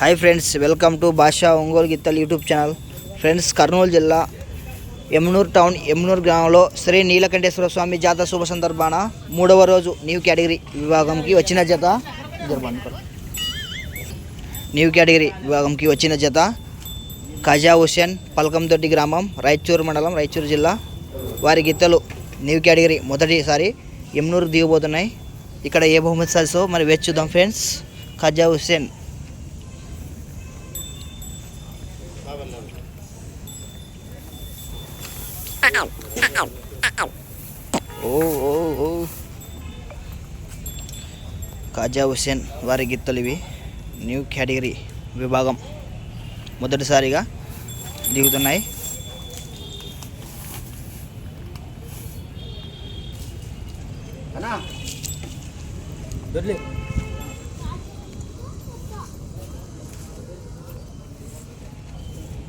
Hi friends welcome to Bhasha Ongole గిత్తల్ YouTube channel. Friends Kurnool జిల్లా Yamunuru town Yemmiganur గ్రామంలో శ్రీ నీలకంఠేశ్వర స్వామి జాతర శుభ సందర్భాన మూడవ రోజు న్యూ కేటగిరీ విభాగంకి వచ్చిన జత. న్యూ కేటగిరీ విభాగంకి వచ్చిన జత. ఖజా హుసేన్ పల్కందొడ్డి గ్రామం రాయచూరు మండలం రాయచూరు జిల్లా. వారి గిత్తలు న్యూ కేటగిరీ మొదటిసారి యమునూరు దిగబోతున్నాయి ఇక్కడ ఏ బహుమతి సాధిస్తో మరి వేచి చూద్దాం friends. Khaja Hussain Oh, oh, oh. Kaja Hussein wari gitu lebih new category wibagam mudah sari ga? Di hutan naik karena